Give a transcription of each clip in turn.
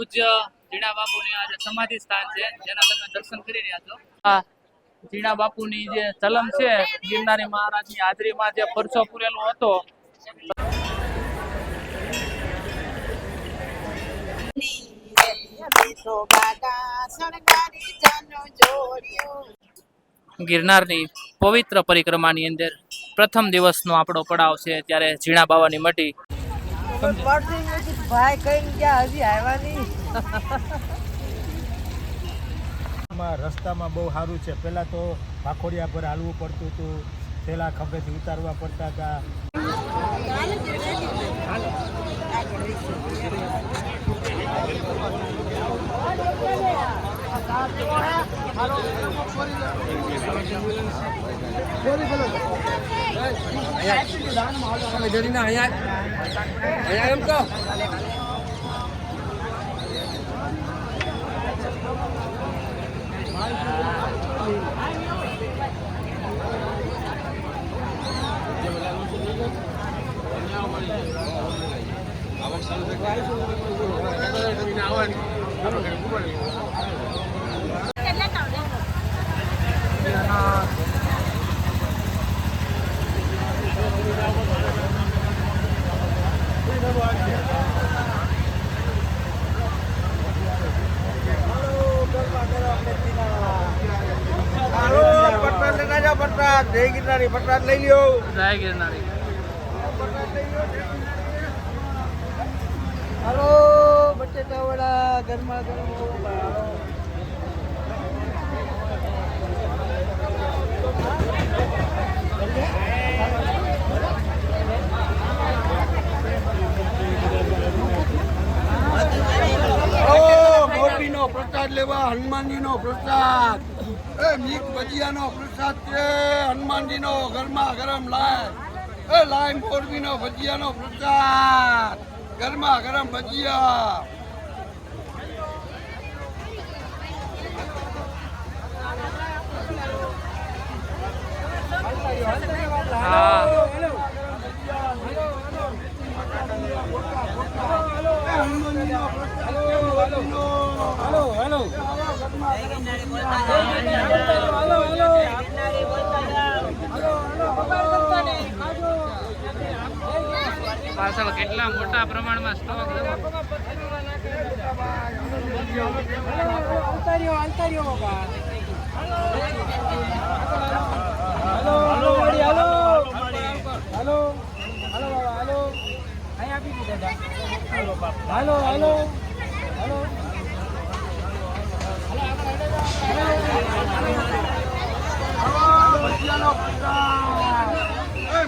પૂજ્ય જીણા બાપુની આજે સમાધિ સ્થાન છે જેના તમે દર્શન કરી રહ્યા છો. આ જીણા બાપુની જે ચલમ છે ગિરનારી મહારાજની હાજરીમાં જે પરસો પૂરેલો હતો. ગિરનારની પવિત્ર પરિક્રમાની અંદર પ્રથમ દિવસનો આપણો પડાવ છે ત્યારે જીણા બાવાની નથી ભાઈ કઈ ગયા હજી આવ્યા નહીં રસ્તામાં બહુ સારું છે. પહેલાં તો ભાખોડિયા પર હાલવું પડતું હતું. થેલા ખભેથી ઉતારવા પડતા હતા. જરીના અહીંયા અહીંયા એમ કહો આવક ચાલુ થાય આવવાની ગિરનારી પટરાત લઈ લ્યો. જય ગિરનારી. હાલો બટેટા વડા ગરમા ગરમ પ્રસાદ લેવા હનુમાનજીનો પ્રસાદ. એ મીઠ ભજીયાનો પ્રસાદ છે હનુમાનજીનો ગરમા ગરમ લાય. એ લાય મોરબીનો ભજીયાનો પ્રસાદ. ગરમા ગરમ ભજીયા. હનુમાનજીનો પ્રસાદ છે મોરબીનો. પાછળ કેટલા મોટા પ્રમાણમાં સ્ટોક હાલો હાલો હાલો. હાલો હાલો બાબા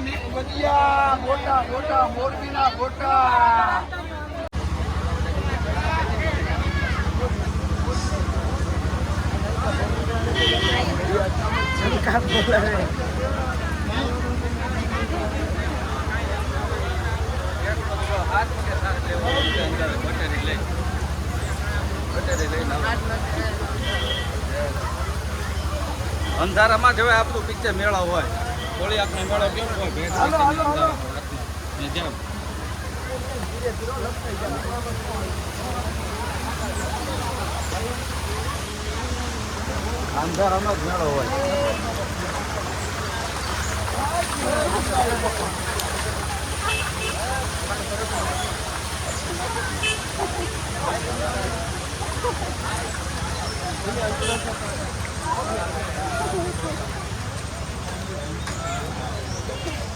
મોટા ગોટા મોરબીના ગોટા અંધારામાં જ આપણું પિક્ચર મેળા હોય. કોળી આંખનો મેળો કેવો હોય ભેટ ને જાવ અંધારાનો જ મેળો હોય. Thank you. Yeah.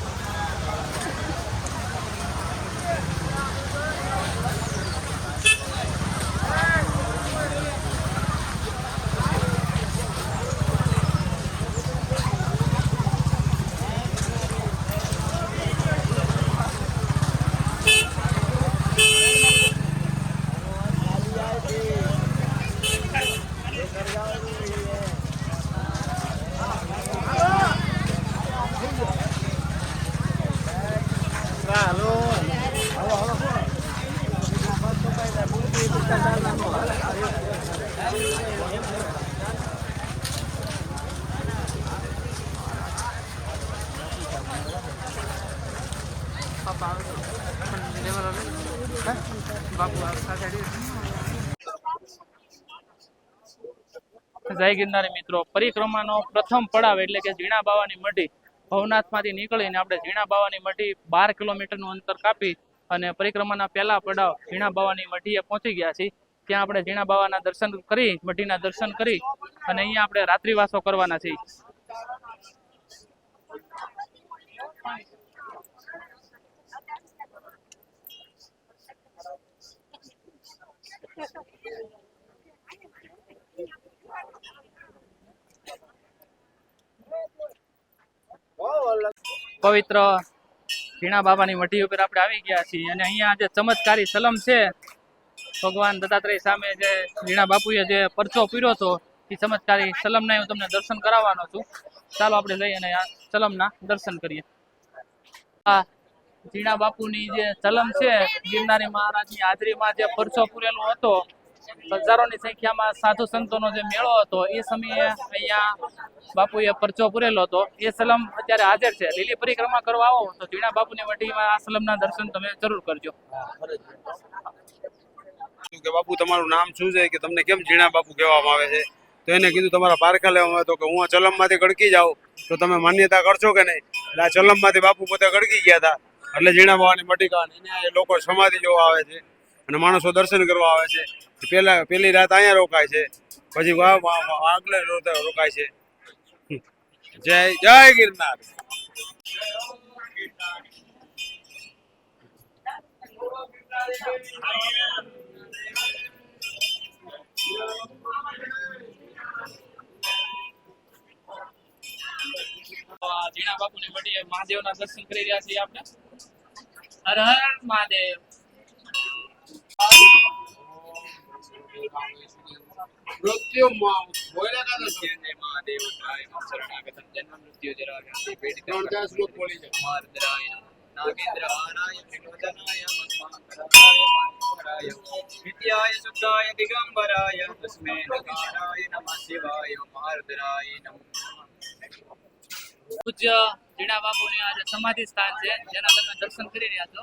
જય ગિરનારી મિત્રો, પરિક્રમાનો પ્રથમ પડાવ એટલે કે ઝીણા બાવાની મઢી, ભવનાથમાંથી નીકળીને આપણે ઝીણા બાવાની મઢી બાર કિલોમીટરનું અંતર કાપી અને પરિક્રમાના પહેલા પડાવ ઝીણા બાવાની મઢીએ પહોંચી ગયા છીએ. ત્યાં આપણે ઝીણા બાવાના દર્શન કરી, મઢીના દર્શન કરી અને અહીંયા આપણે રાત્રિવાસો કરવાના છીએ. પવિત્ર ઝીણા બાબાની મઢી ઉપર આપણે આવી ગયા છીએ અને અહીંયા જે ચમત્કારી સલમ છે, ભગવાન દત્તાત્રેય સામે જે ઝીણા બાપુએ જે પરચો પીર્યો હતો, એ ચમત્કારી સલમના હું તમને દર્શન કરાવવાનો છું. ચાલો આપણે જઈ અને સલમના દર્શન કરીએ. આ ઝીણા બાપુની જે સલમ છે, ગિરનારી મહારાજની હાજરીમાં જે પરચો પૂરેલો હતો હજારોની સંખ્યામાં સાધુ સંતોનો જે મેળો હતો, એ સમયે અહીંયા બાપુએ પરચો પૂરેલો હતો. એ સલમ અત્યારે હાજર છે. લીલી પરિક્રમા કરવા આવો તો ઝીણા બાપુની વટીમાં આ સલમના દર્શન તમે જરૂર કરજો. કે બાપુ, તમારું નામ શું છે? કે તમને કેમ ઝીણા બાપુ કહેવામાં આવે છે? તો એને કીધું, તમારા પારખા લેવામાં આવે. તો કે હું આ ચલમમાંથી ગડકી જાઉં. તો તમે માન્યતા કરશો કે નહીં? એટલે આ ચલમમાંથી બાપુ પોતે ગડકી ગયા હતા. એટલે ઝીણા બાવાની મટી કહાની અહીંયા એ લોકો સમાધિ જોવા આવે છે. અને માણસો દર્શન કરવા આવે છે. પેલા પેલી રાત અહીંયા રોકાય છે. પછી આગલે રોકાય છે. જય જય ગિરનાર. જીણા બાપુ ને મહાદેવ ના દર્શન કરી રહ્યા છીએ આપણે. હર હર મહાદેવ. ત્રણ શ્લોક બોલી જાય નિત્યાય શુદ્ધાય દિગંબરાય તસ્મે નકારાય નમઃ શિવાય મહારુદ્રાય નમઃ. પૂજ્ય ઝીણા બાપુની આજે સમાધિ સ્થાન છે જેના તમે દર્શન કરી રહ્યા છો.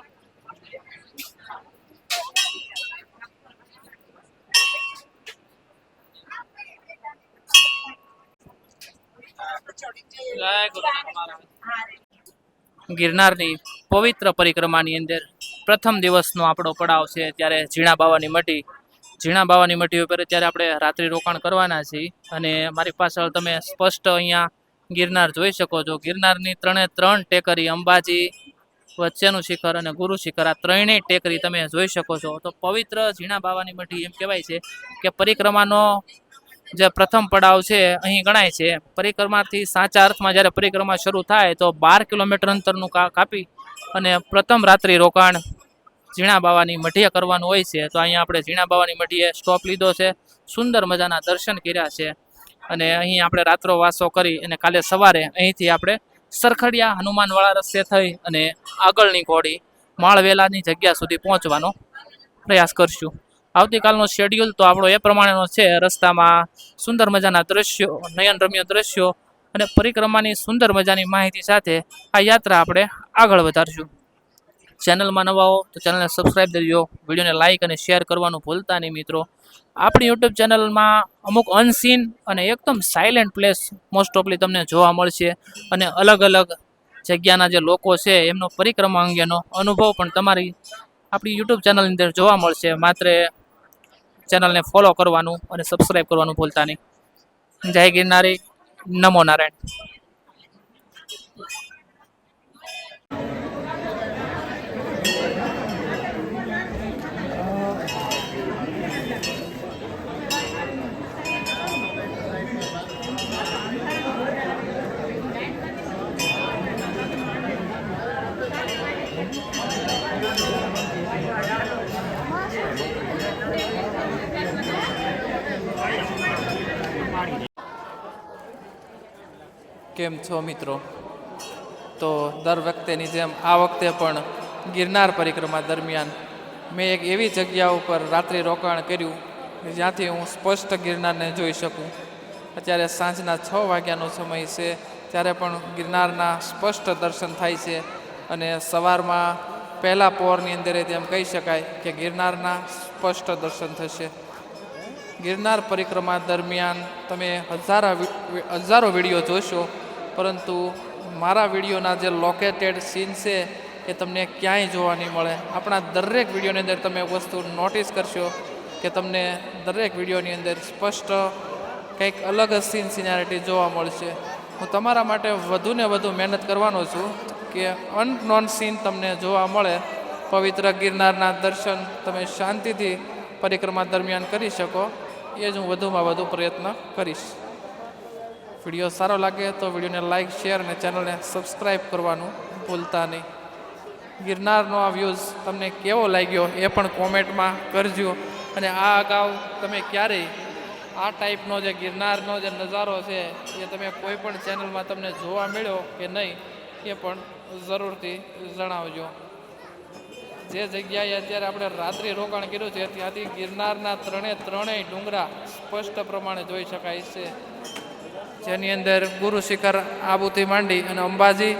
ગિરનારની પવિત્ર પરિક્રમાની અંદર પ્રથમ દિવસનો આપણો પડાવ છે ત્યારે ઝીણા બાવાની મટી ઝીણા બાવાની મટી ઉપર અત્યારે આપણે રાત્રિ રોકાણ કરવાના છીએ અને મારી પાછળ તમે સ્પષ્ટ અહીંયા ગિરનાર જોઈ શકો છો. ગિરનારની ત્રણે ત્રણ ટેકરી અંબાજી, વચ્ચેનું શિખર અને ગુરુ શિખર આ ત્રણેય ટેકરી તમે જોઈ શકો છો. તો પવિત્ર ઝીણા બાવાની મઠી એમ કહેવાય છે કે પરિક્રમાનો જે પ્રથમ પડાવ છે, અહીં ગણાય છે. પરિક્રમાથી સાચા અર્થમાં જ્યારે પરિક્રમા શરૂ થાય તો બાર કિલોમીટર અંતરનું કાપી અને પ્રથમ રાત્રિ રોકાણ ઝીણા બાવાની મઢીએ કરવાનું હોય છે. તો અહીંયા આપણે ઝીણા બાવાની મઢીએ સ્ટોપ લીધો છે. સુંદર મજાના દર્શન કર્યા છે. અને અહીં આપણે રાત્રો વાસો કરી અને કાલે સવારે અહીંથી આપણે સરખડિયા હનુમાનવાળા રસ્તે થઈ અને આગળની ઘોડી માળવેલાની જગ્યા સુધી પહોંચવાનો પ્રયાસ કરશું. આવતીકાલનો શેડ્યુલ તો આપણો એ પ્રમાણેનો છે. રસ્તામાં સુંદર મજાના દૃશ્યો નયનરમ્ય દૃશ્યો અને પરિક્રમાની સુંદર મજાની માહિતી સાથે આ યાત્રા આપણે આગળ વધારશું. ચેનલમાં નવા હો તો ચેનલને સબસ્ક્રાઈબ કરજો વિડીયોને લાઇક અને શેર કરવાનું ભૂલતા નહીં મિત્રો. આપણી યુટ્યુબ ચેનલમાં અમુક અનસીન અને એકદમ સાયલેન્ટ પ્લેસ મોસ્ટ ઓફલી તમને જોવા મળશે અને અલગ અલગ જગ્યાના જે લોકો છે એમનો પરિક્રમા અંગેનો અનુભવ પણ તમારી આપણી યુટ્યુબ ચેનલની અંદર જોવા મળશે. માત્ર ચેનલને ફોલો કરવાનું અને સબસ્ક્રાઈબ કરવાનું ભૂલતા નહીં. જય ગિરનારી. નમો નારાયણ. કેમ છો મિત્રો. તો દર વખતેની જેમ આ વખતે પણ ગિરનાર પરિક્રમા દરમિયાન મેં એક એવી જગ્યા ઉપર રાત્રિ રોકાણ કર્યું જ્યાંથી હું સ્પષ્ટ ગિરનારને જોઈ શકું. અત્યારે સાંજના છ વાગ્યાનો સમય છે, ત્યારે પણ ગિરનારના સ્પષ્ટ દર્શન થાય છે અને સવારમાં પહેલા પોરની અંદર તેમ કહી શકાય કે ગિરનારના સ્પષ્ટ દર્શન થશે. ગિરનાર પરિક્રમા દરમિયાન તમે હજારા હજારો વીડિયો જોશો પરંતુ મારા વિડીયોના જે લોકેટેડ સીન છે, એ તમને ક્યાંય જોવા નહીં મળે. આપણા દરેક વિડીયોની અંદર તમે વસ્તુ નોટિસ કરશો કે તમને દરેક વિડીયોની અંદર સ્પષ્ટ કંઈક અલગ જ સીન સિનારિટી જોવા મળશે. હું તમારા માટે વધુ ને વધુ મહેનત કરવાનો છું કે અનનોન સીન તમને જોવા મળે. પવિત્ર ગિરનારના દર્શન તમે શાંતિથી પરિક્રમા દરમિયાન કરી શકો. એ જ હું વધુમાં વધુ પ્રયત્ન કરીશ. વીડિયો સારો લાગે તો વિડીયોને લાઇક શેર અને ચેનલને સબસ્ક્રાઈબ કરવાનું ભૂલતા નહીં. ગિરનારનો આ વ્યૂઝ તમને કેવો લાગ્યો એ પણ કોમેન્ટમાં કરજો. અને આ અગાઉ તમે ક્યારેય આ ટાઈપનો જે ગિરનારનો જે નજારો છે એ તમે કોઈ પણ ચેનલમાં તમને જોવા મળ્યો કે નહીં, એ પણ જરૂરથી જણાવજો. જે જગ્યાએ અત્યારે આપણે રાત્રિ રોકાણ કર્યું છે, ત્યાંથી ગિરનારના ત્રણે ત્રણેય ડુંગરા સ્પષ્ટ પ્રમાણે જોઈ શકાય છે. જેની અંદર ગુરુ શિખર આબુથી માંડી અને અંબાજી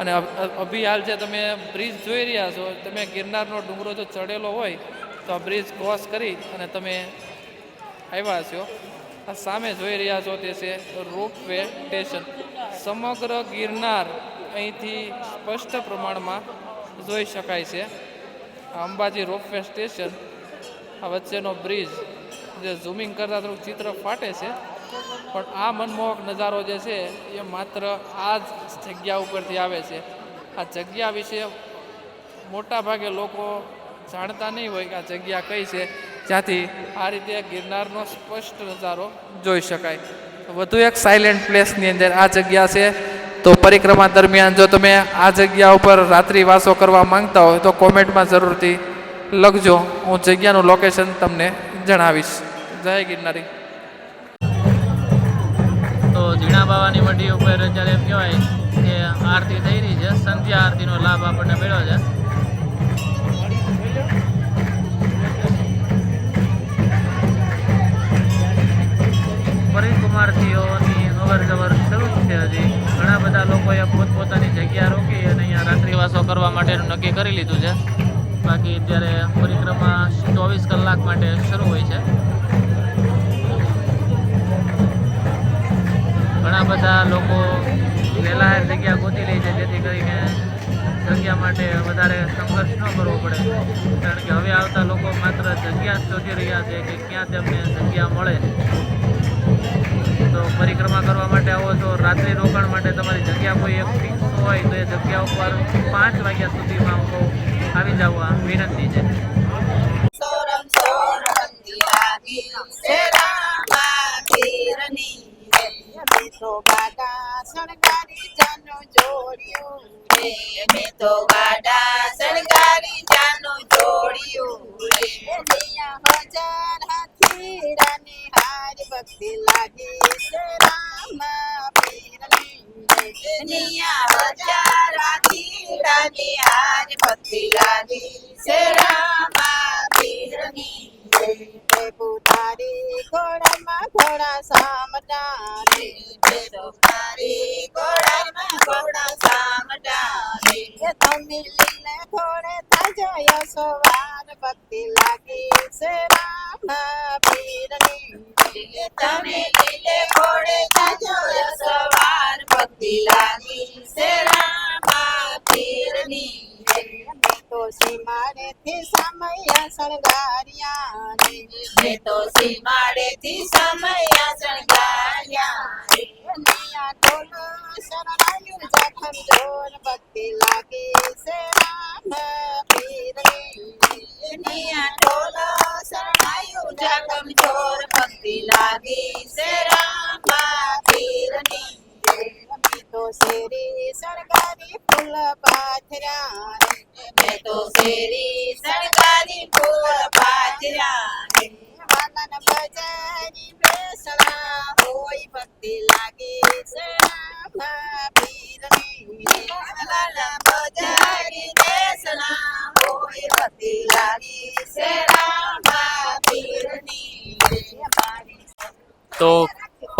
અને અભ- અભ- અભી હાલ જે તમે બ્રિજ જોઈ રહ્યા છો, તમે ગિરનારનો ડુંગરો જો ચડેલો હોય, તો આ બ્રિજ ક્રોસ કરી અને તમે આવ્યા છો. આ સામે જોઈ રહ્યા છો તે છે રોપવે સ્ટેશન. સમગ્ર ગિરનાર અહીંથી સ્પષ્ટ પ્રમાણમાં જોઈ શકાય છે. આ અંબાજી રોપવે સ્ટેશન, આ વચ્ચેનો બ્રિજ, જે ઝૂમિંગ કરતાં થોડુંક ચિત્ર ફાટે છે. પણ આ મનમોહક નજારો જે છે, એ માત્ર આ જ જગ્યા ઉપરથી આવે છે. આ જગ્યા વિશે મોટાભાગે લોકો જાણતા નહીં હોય કે આ જગ્યા કઈ છે. જ્યાંથી આ રીતે ગિરનારનો સ્પષ્ટ નજારો જોઈ શકાય. વધુ એક સાયલેન્ટ પ્લેસની અંદર આ જગ્યા છે. તો પરિક્રમા દરમિયાન જો તમે આ જગ્યા ઉપર રાત્રિ વાસો કરવા માંગતા હોય તો કોમેન્ટમાં જરૂરથી લખજો. હું જગ્યાનું લોકેશન તમને જણાવીશ. જય ગિરનારી. ઝીણા બાવાની મઢી ઉપર એમ કહેવાય કે આરતી થઈ રહી છે. સંધ્યા આરતીનો લાભ આપણને મળ્યો છે. પરિકુમારથીઓની અવર જવર શરૂ છે હજી. ઘણા બધા લોકોએ પોતપોતાની જગ્યા રોકી અને અહીંયા રાત્રિવાસો કરવા માટેનું નક્કી કરી લીધું છે. બાકી અત્યારે પરિક્રમા ચોવીસ કલાક માટે શરૂ હોય છે. ઘણા બધા લોકો વહેલા જગ્યા ગોતી લે છે, જેથી કરીને જગ્યા માટે વધારે સંઘર્ષ ન કરવો પડે. કારણ કે હવે આવતા લોકો માત્ર જગ્યા જ શોધી રહ્યા છે કે ક્યાં તેમને જગ્યા મળે. તો પરિક્રમા કરવા માટે આવો તો રાત્રિ રોકાણ માટે તમારી જગ્યા કોઈ એક હોય તો એ જગ્યા ઉપર પાંચ વાગ્યા સુધીમાં આવી જવા વિનંતી છે. ઘોડા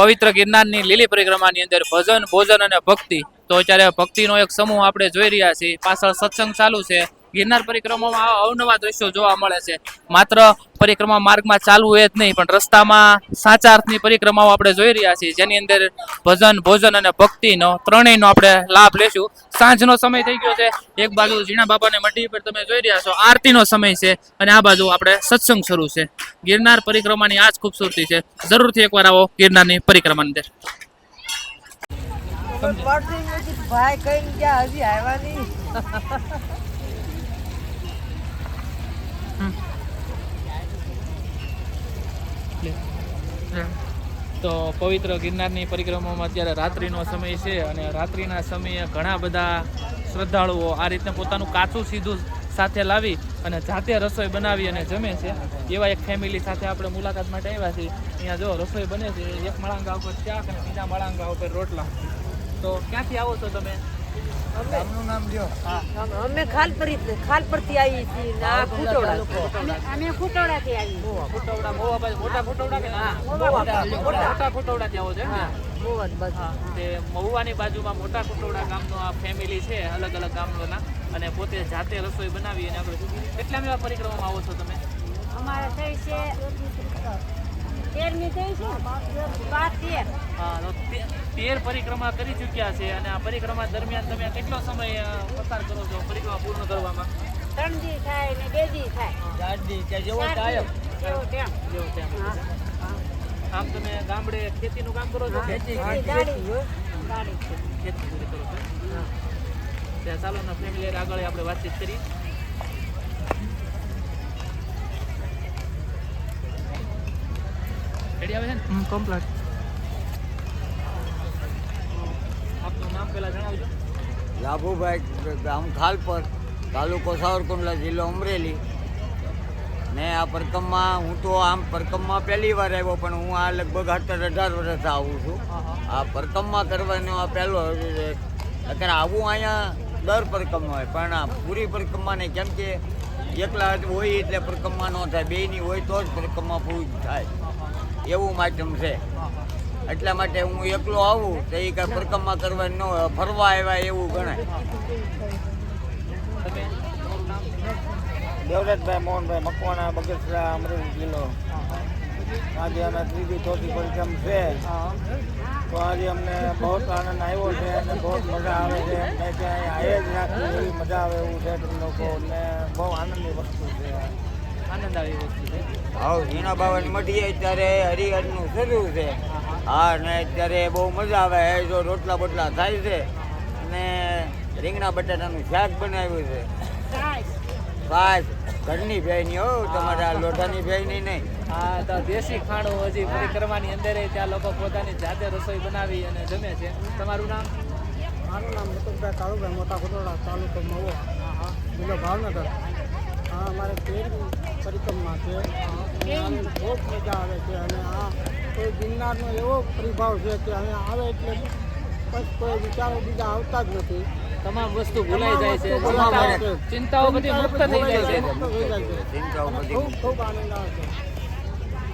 પવિત્ર ગિરનારની લીલી પરિક્રમાની અંદર ભજન, ભોજન અને ભક્તિ. તો અત્યારે ભક્તિનો એક સમૂહ આપણે જોઈ રહ્યા છીએ. પાછળ સત્સંગ ચાલુ છે. ગિરનાર પરિક્રમામાં અવનવા દ્રશ્યો જોવા મળે છે. માત્ર પરિક્રમા માર્ગમાં ચાલવું એ જ નહીં, પણ રસ્તામાં સાચા અર્થની પરિક્રમાઓ આપણે જોઈ રહ્યા છીએ. જેની અંદર ભજન, ભોજન અને ભક્તિનો ત્રણેયનો આપણે લાભ લેશું. સાંજનો સમય થઈ ગયો છે. એક બાજુ ઝીણા બાબાને મઢી પર તમે જોઈ રહ્યા છો. આરતીનો સમય છે અને આ બાજુ આપણે સત્સંગ શરૂ છે. ગિરનાર પરિક્રમાની આ જ ખૂબસૂરતી છે. જરૂરથી એકવાર આવો ગિરનારની પરિક્રમાની અંદર. ભાઈ કઈ ગયા હજી આવ્યા નહીં. તો પવિત્ર ગિરનારની પરિક્રમામાં અત્યારે રાત્રિનો સમય છે અને રાત્રિના સમયે ઘણા બધા શ્રદ્ધાળુઓ આ રીતે પોતાનું કાચું સીધું સાથે લાવી અને જાતે રસોઈ બનાવી અને જમે છે. એવા એક ફેમિલી સાથે આપણે મુલાકાત માટે આવ્યા છીએ. અહીંયા જો રસોઈ બને છે. એક મળાંગા ઉપર શાક અને બીજા મળાંગા ઉપર રોટલા. તો ક્યાંથી આવો છો તમે? ગામનું નામ લ્યો. અમે ખાલ પર ખાલ પરથી આવી છીએ ના આ ફૂટોડા. અમે ફૂટોડાથી આવી ફૂટવડા મોવા બાજુ મોટા ફૂટવડા કે ના? મોટા મોટા ફૂટવડા ત્યાં આવો છો હા, તે મહુવાની બાજુમાં મોટા કુટોડા ગામનો આ ફેમિલી છે અલગ અલગ ગામના. અને પોતે જાતે રસોઈ બનાવી અને આપણે કેટલા મેવા પરિક્રમામાં આવો છો તમે? અમારે થઈ છે તેરમી થઈ છે? બાર તેર. તેર પરિક્રમા કરી ચૂક્યા છે અને આ પરિક્રમા દરમિયાન તમે કેટલો સમય પસાર કરો છો પરિક્રમા પૂર્ણ કરવામાં? ત્રણ દી થાય ને બે દી થાય ચાર દી. જેવો ટાઈમ જેવો ટાઈમ જેવો ટાઈમ આમ તમે ગામડે ખેતીનું કામ કરો છો? ખેતી? ગાડી? ગાડી. ગાડી. ખેતી પૂરી કરો છો? ત્યાં ચાલો ને ફેમિલી આગળ આપણે વાતચીત કરી રેડી આવે છે ને? કમ્પ્લીટ આપનું નામ પહેલા જણાવજો લાભુભાઈ ગામ ખાલપર, તાલુકો સાવરકુંડલા જિલ્લો અમરેલી. ને આ પરકમમાં, હું તો આમ પરકમમાં પહેલી વાર આવ્યો, પણ હું આ લગભગ સત્તર અઢાર વર્ષ આવું છું. આ પરકમમાં કરવાનો આ પહેલો. અત્યારે આવું અહીંયા દર પરકમમાં હોય, પણ આ પૂરી પરકમમાં નહીં કેમ કે એકલા હોય એટલે પરકમમાં ન થાય બેની હોય તો જ પરકમમાં પૂરી થાય. એવું માધ્યમ છે. એટલા માટે હું એકલો આવું તો એ કાંઈ પરિક્રમા કરવાની ન ફરવા આવ્યા એવું ગણાય. દેવરાજભાઈ મોહનભાઈ મકવાણા બગસરા અમરેલી જિલ્લો. આજે અમે ત્રીજી ચોથી પરિક્રમ છે. તો આજે અમને બહુ આનંદ આવ્યો છે અને બહુ મજા આવે છે. અમને ક્યાંય આયે જ નાખી એવી મજા આવે એવું છે તમે લોકો ને બહુ આનંદની વસ્તુ છે. આનંદ આવી વસ્તુ છે. હા ઝીણા બાવાની મઢીએ ત્યારે હરિહરનું શરૂ છે. હા ને અત્યારે બહુ મજા આવે. એ જો રોટલા બોટલા થાય છે અને રીંગણા બટાટાનું શાક બનાવ્યું છે. બસ ઘરની ઘરની ભેની હો તમારે આ લોઢાની ભેની નહીં. હા તો દેશી ખાણું હજી પરિક્રમાની અંદર ત્યાં લોકો પોતાની જાતે રસોઈ બનાવી અને જમે છે. તમારું નામ? મારું નામ મુકુદભાઈ કાળુભાઈ મોટા કોટોડા તાલુકો મવો જિલ્લો ભાવનગર. હા અમારે તેર પરિક્રમા છે. બહુ મજા આવે છે. અને આ કોઈ ગિરનારનો એવો પ્રભાવ છે કે અહીંયા આવે એટલે બસ કોઈ વિચારો બીજા આવતા જ નથી. તમામ વસ્તુ ભૂલાઈ જાય છે. તમામ ચિંતાઓ- બધી મુક્ત થઈ જાય છે. ખૂબ ખૂબ આનંદ આવે છે.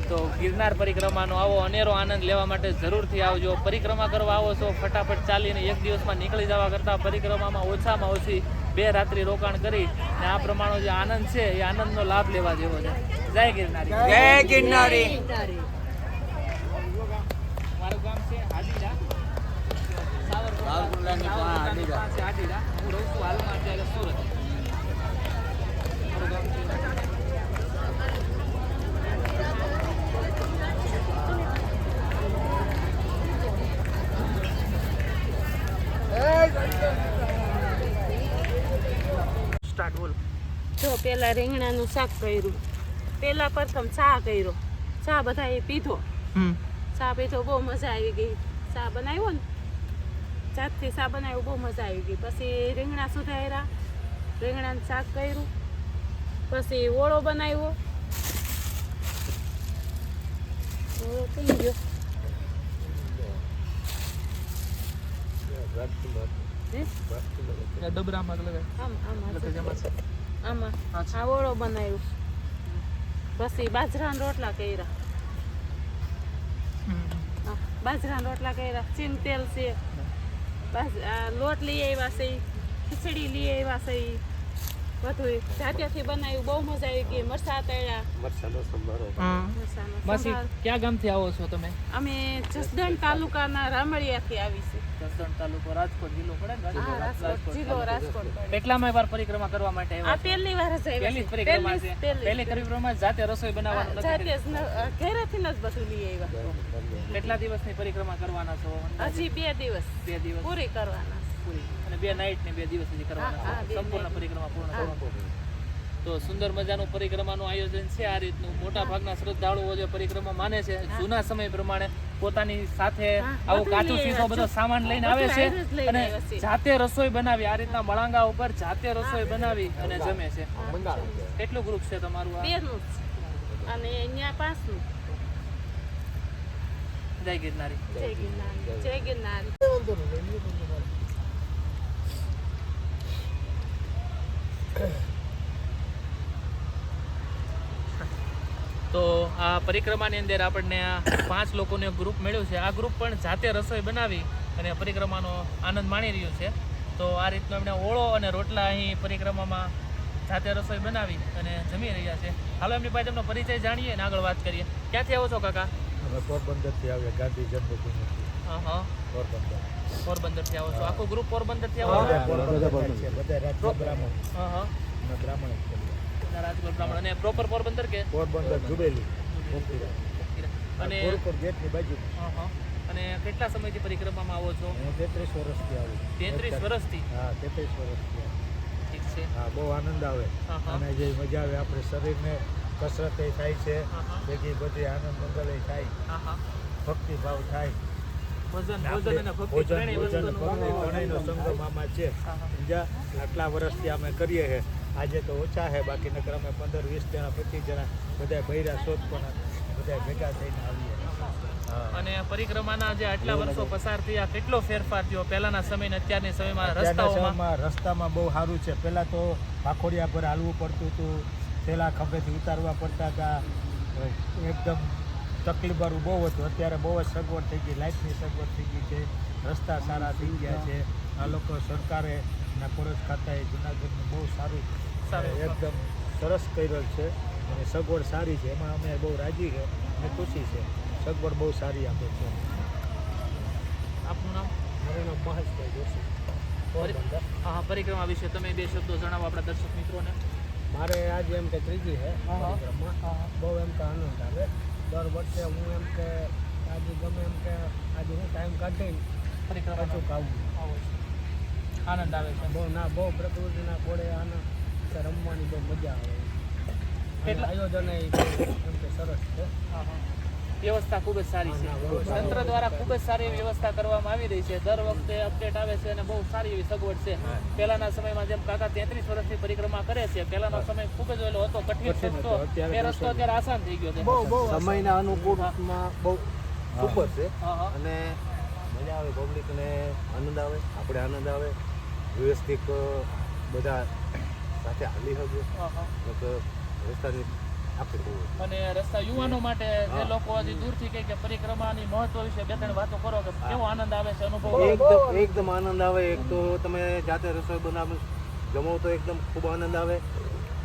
તો ગિરનાર પરિક્રમાનો આવો અનેરો આનંદ લેવા માટે જરૂરથી આવજો. પરિક્રમા કરવા આવો છો ફટાફટ ચાલીને એક દિવસમાં નીકળી જવા કરતાં પરિક્રમામાં ઓછામાં ઓછી બે રાત્રિ રોકાણ કરી ને આ પ્રમાણે જે આનંદ છે એ આનંદનો લાભ લેવા જેવો છે. જય ગિરનારી. જય ગિરનારી મારું ગામ છે હાજીરા સાવરકુંડલાની પાસે હાજીરા. પાસે હાજીરા હું રહું છું હાલમાં અત્યારે સુરત મારું ગામ છે સ્ટાર્ટ બોલ જો પેલા રીંગણાનું શાક કર્યું. પેલા પ્રથમ ચા કર્યો. ચા બધાએ પીધો. ચા પીધો બહુ મજા આવી ગઈ. ચા બનાવ્યો ને? જાતથી શા બનાવ્યું બહુ મજા આવી ગઈ. પછી રીંગણા સુધાર્યા રીંગણાનું શાક કર્યું પછી ઓળો બનાવ્યો. ઓળો થઈ ગયો. પછી બાજરાના રોટલા કર્યા. બાજરાના રોટલા કર્યા. ચીન તેલ છે. લોટ લઈ આવ્યા છે ખીચડી લઈ આવ્યા છે બધું જાત્યાથી બનાવ્યું બહુ મજા આવી ગઈ મરસા તળ્યા. મરસાનો સંભારો. સંભાર. ક્યાં ગામથી આવો છો તમે? અમે જસદણ તાલુકાના રામડિયાથી આવીશું જસદણ તાલુકો રાજકોટ જિલ્લો પડે ને હા રાજકોટ જિલ્લો રાજકોટ પડે. કેટલામાં વાર પરિક્રમા કરવા માટે આ પહેલી વાર જ પહેલી પરિક્રમા છે. પહેલી પરિક્રમા જાતે રસોઈ બનાવવાનું જાતે ઘરેથી જ બધું લઈ આવ્યા કેટલા દિવસની પરિક્રમા કરવાના છો? હજી બે દિવસ. બે દિવસ. પૂરી કરવાના. પૂરી. અને બે નાઇટ ને બે દિવસ સુધી કરવાના સંપૂર્ણ પરિક્રમા પૂર્ણ. કરવાનું. તો સુંદર મજાનું પરિક્રમાનું આયોજન છે. આ રીતનું મોટા ભાગના શ્રદ્ધાળુઓ જે પરિક્રમા માને છે જૂના સમય પ્રમાણે પોતાની સાથે આવું કાચું સીધો બધો સામાન લઈને આવે છે અને જાતે રસોઈ બનાવી આ રીતના મળાંગા ઉપર જાતે રસોઈ બનાવી અને જમે છે. કેટલું ગ્રુપ છે તમારું આ? અને અહીંયા પાંચ જય ગિરનારી. જય ગિરનારી. જય ગિરનારી. તો આ પરિક્રમાની અંદર આપણને આ પાંચ લોકોનું એક ગ્રુપ મળ્યું છે. આ ગ્રુપ પણ જાતે રસોઈ બનાવી અને પરિક્રમાનો આનંદ માણી રહ્યું છે. તો આ રીતનો એમણે ઓળો અને રોટલા અહીં પરિક્રમામાં જાતે રસોઈ બનાવી અને જમી રહ્યા છે. હાલો એમની પાસે એમનો પરિચય જાણીએ અને આગળ વાત કરીએ. ક્યાંથી આવો છો કાકા? અમે પોરબંદરથી આવ્યા ગાંધી જન્મભૂમિ હા હા પોરબંદર. પોરબંદરથી આવો છો. આખું ગ્રુપ પોરબંદરથી આવો છો? બધા બ્રાહ્મણ. હા હા બ્રાહ્મણ છીએ. રાજકોટ બ્રાહ્મણ. અને પ્રોપર પોરબંદર કે? પોરબંદર જુબેલી. અને ગેટની બાજુ. હા હા. અને કેટલા સમયથી પરિક્રમામાં આવો છો? હું તેત્રીસ વર્ષથી આવું તેત્રીસ વર્ષથી? હા તેત્રીસ વર્ષથી. ઠીક છે. હા બહુ આનંદ આવે. અને જે મજા આવે આપણે શરીરને કસરત થાય છે. ભેગી બધી આનંદ મંગલ થાય. ભક્તિભાવ થાય. આટલા વર્ષથી અમે કરીએ છે આજે તો ઓછા છે બાકી નકર અમે પંદર વીસ જણા પચીસ જણા બધા બૈરા શોધ પણ બધા ભેગા થઈને આવીએ. અને પરિક્રમાના જે આટલા વર્ષો પસાર થયા કેટલો ફેરફાર થયો? પહેલાના સમય ને અત્યારની સમયમાં રસ્તાઓમાં? રસ્તામાં બહુ સારું છે. પહેલાં તો ભાખોડિયા પર હાલવું પડતું હતું. થેલા ખભેથી ઉતારવા પડતા હતા. એકદમ તકલીફવાળું બહુ હતું. અત્યારે બહુ જ સગવડ થઈ ગઈ લાઇટની સગવડ થઈ ગઈ છે. રસ્તા સારા થઈ ગયા છે. આ લોકો સરકારે ના કોરોજ ખાતાએ જુનાગઢનું બહુ સારું સારું. એકદમ સરસ કર્યો છે અને સગવડ સારી છે. એમાં અમે બહુ રાજી છે અને ખુશી છે. સગવડ બહુ સારી આપે છે. આપનું નામ? મારું નામ મહેશભાઈ જોશી. હા હા પરિક્રમા વિશે તમે બે શબ્દો જણાવો આપણા દર્શક મિત્રોને. મારે આજે એમ કે ત્રીજી છે પરિક્રમા. બહુ એમ કે આનંદ આવે. દર વર્ષે હું એમ કે આજે ગમે એમ કે આજે હું ટાઈમ કાઢીને પરિક્રમા અચૂક આવું આનંદ આવે છે. બહુ ના બહુ પ્રકૃતિના કોળે આનંદ રમવાની બહુ મજા આવે. આયોજન એમ કે સરસ છે. હા, હા. વ્યવસ્થા ખૂબ જ સારી છે. તંત્ર દ્વારા ખૂબ જ સારી એવી વ્યવસ્થા કરવામાં આવી રહી છે. દર વખતે અપડેટ આવે છે અને બહુ સારી એવી સગવડ છે. પહેલાના સમયમાં જેમ કાકા તેત્રીસ વર્ષની પરિક્રમા કરે છે પહેલાનો સમય ખૂબ જ ઓલો હતો કઠિન છે રસ્તો અત્યારે એ રસ્તો અત્યારે આસાન થઈ ગયો છે. સમયના અનુકૂળમાં બહુ સુપર છે. હા, હા. અને મજા આવે પબ્લિકને આનંદ આવે આપણે આનંદ આવે. વ્યવસ્થિત બધા સાથે હાલી શકીએ. રસ્તાની અને રસ્તા યુવાનો માટે જે લોકો હજી દૂરથી કહે કે પરિક્રમાની મહત્વ વિશે બે ત્રણ વાતો કરો કે કેવો આનંદ આવે છે અનુભવ? એકદમ એકદમ આનંદ આવે. એક તો તમે જાતે રસોઈ બનાવો જમો તો એકદમ ખૂબ આનંદ આવે.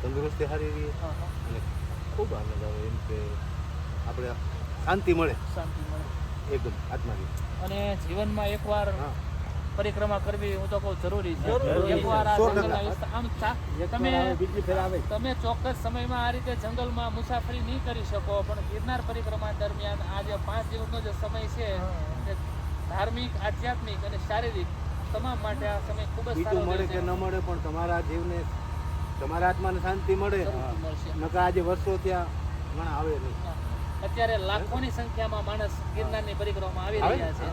તંદુરસ્તી સારી રહી. અને ખૂબ આનંદ આવે એમ કે આપણે શાંતિ મળે. શાંતિ મળે. એકદમ આત્માની અને જીવનમાં એકવાર. પરિક્રમા કરવી હું તો કહું જરૂરી છે. એકવાર આ જંગલના આમ તમે તમે ચોક્કસ સમયમાં આ રીતે જંગલમાં મુસાફરી નહીં કરી શકો પણ ગિરનાર પરિક્રમા દરમિયાન આ જે પાંચ દિવસનો જે સમય છે. ધાર્મિક આધ્યાત્મિક અને શારીરિક તમામ માટે આ સમય ખૂબ જ સારો મળે. કે ન મળે પણ તમારા જીવને તમારા આત્માને શાંતિ મળે. નકા નકર આજે વર્ષો ત્યાં ઘણા આવે નહીં. અત્યારે લાખોની સંખ્યામાં માણસ ગિરનારની પરિક્રમામાં આવી રહ્યા છે.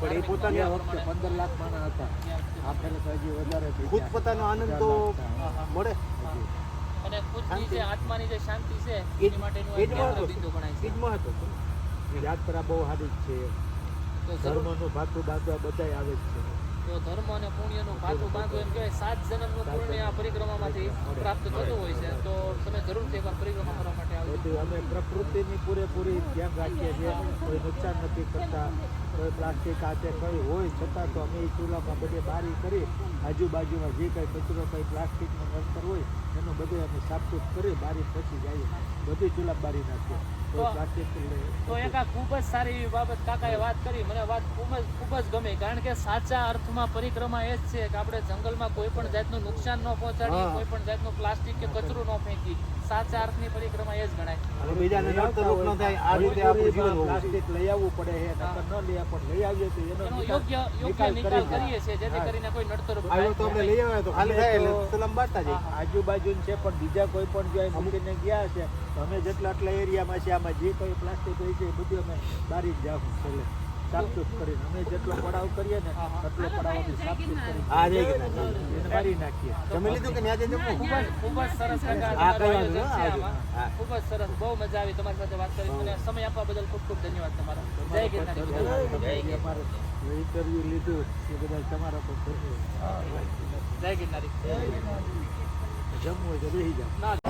પણ એ પોતાની વખતે પંદર લાખ માણસ હતા. ત્યાં તો હજી વધારે ખુદ પોતાનો આનંદ તો. મળે. અને ખુદની જે આત્માની જે શાંતિ છે એ એની માટેનું એક કેન્દ્ર બિંદુ ગણાય એ છે જ મહત્વ છે. યાત્રા બહુ સારી છે. તો ધર્મનો ભાતું બાંધવા બધાય આવે છે. તો ધર્મ અને પુણ્યનું ભાતું બાંધવું એમ કહેવાય. સાત જન્મનું પુણ્ય આ પરિક્રમામાંથી પ્રાપ્ત થતું હોય છે. તો તમે જરૂરથી એકવાર પરિક્રમા કરવા માટે આવજો. અમે પ્રકૃતિની પૂરેપૂરી ધ્યાન રાખીએ છીએ. કોઈ નુકસાન નથી કરતા. પ્લાસ્ટિક આ કંઈ હોય, છતાં તો અમે એ ચૂલામાં બધે બારી કરી, આજુબાજુમાં જે કંઈ કચરો, કંઈ પ્લાસ્ટિકનો નડતર હોય, એનું બધું અમે સાફસૂફ કરી, બારી પછી જઈએ. બધી ચૂલા બારી નાખીએ. તો એક આ ખૂબ જ સારી એવી બાબત કાકાએ વાત કરી. મને વાત ખૂબ જ ખૂબ જ ગમી. કારણ કે સાચા અર્થમાં પરિક્રમા એ જ છે કે આપણે જંગલમાં કોઈ પણ જાતનું નુકસાન ન પહોંચાડીએ કોઈ પણ જાતનું પ્લાસ્ટિક કે કચરું ન ફેંકી સાચા અર્થની પરિક્રમા એ જ ગણાય. બીજાને ન થાય આ રીતે આપણું જીવન પ્લાસ્ટિક લઈ આવવું પડે છે નકર ન લઈ પણ લઈ આવીએ તો એનો યોગ્ય યોગ્ય નિકાલ કરીએ છીએ જેથી કરીને કોઈ નડતર આવ્યો તો આપણે લઈ આવ્યા તો ખાલી થાય એટલે સલામ બાંધતા જાય આજુબાજુ છે પણ બીજા કોઈ પણ જો મૂકીને ગયા છે અમે જેટલા આટલા એરિયામાં છે આમાં જે કોઈ પ્લાસ્ટિક હોય છે એ બધું અમે બારી જ જાઉં છેલ્લે. સાફસૂફ કરીને. અમે જેટલો પડાવ કરીએ ને એટલો પડાવ અમે સાફસૂફ કરીને હા, જય ગિરનાર. એને મારી નાખીએ. તમે લીધું કે ન્યાજે જઈને ખૂબ જ ખૂબ જ સરસ આ છે. હા. ખૂબ જ સરસ. બહુ મજા આવી તમારી સાથે વાત કરી. મને સમય આપવા બદલ ખૂબ ખૂબ ધન્યવાદ તમારો. જય ગિરનાર જય અમારે ઇન્ટરવ્યુ લીધું. એ બધા તમારા પર ધન્યવાદ. જય ગિરનારી. જમવું હોય તો બેસી જાવ